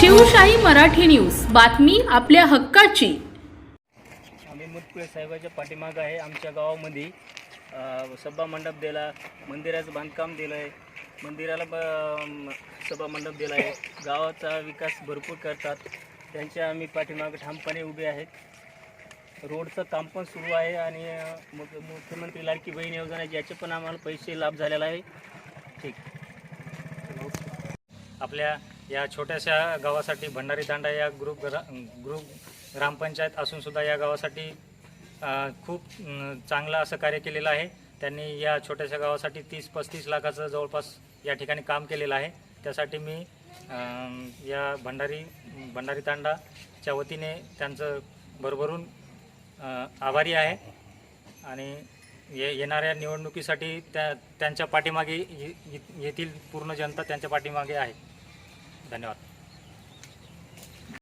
Shivshahi Marathi news. बातमी आपल्या हक्काची. आम्ही मुतकुळे साहेबाच्या पाठीमागं आहे. आमच्या गावामध्ये सभा मंडप दिला मंदिराचं बांधकाम दिलं आहे मंदिराला ब सभा मंडप दिला आहे गावाचा विकास भरपूर करतात. त्यांच्या आम्ही पाठीमागं ठामपणे उभे आहेत. रोडचं काम पण सुरू आहे आणि मग मुख्यमंत्री लाडकी बहीण योजना ज्याचे पण आम्हाला पैसे लाभ झालेला आहे. ठीक. आपल्या या छोट्याशा गावासाठी भंडारी दांडा या ग्रुप ग्रा ग्रुप ग्रामपंचायत असूनसुद्धा या गावासाठी खूप चांगलं असं कार्य केलेलं आहे. त्यांनी या छोट्याशा गावासाठी तीस पस्तीस लाखाचं जवळपास या ठिकाणी काम केलेलं आहे. त्यासाठी मी या भंडारी भंडारी तांडाच्या वतीने त्यांचं भरभरून आभारी आहे. आणि ये येणाऱ्या निवडणुकीसाठी त्या त्यांच्या पाठीमागे येथील पूर्ण जनता त्यांच्या पाठीमागे आहे. धन्यवाद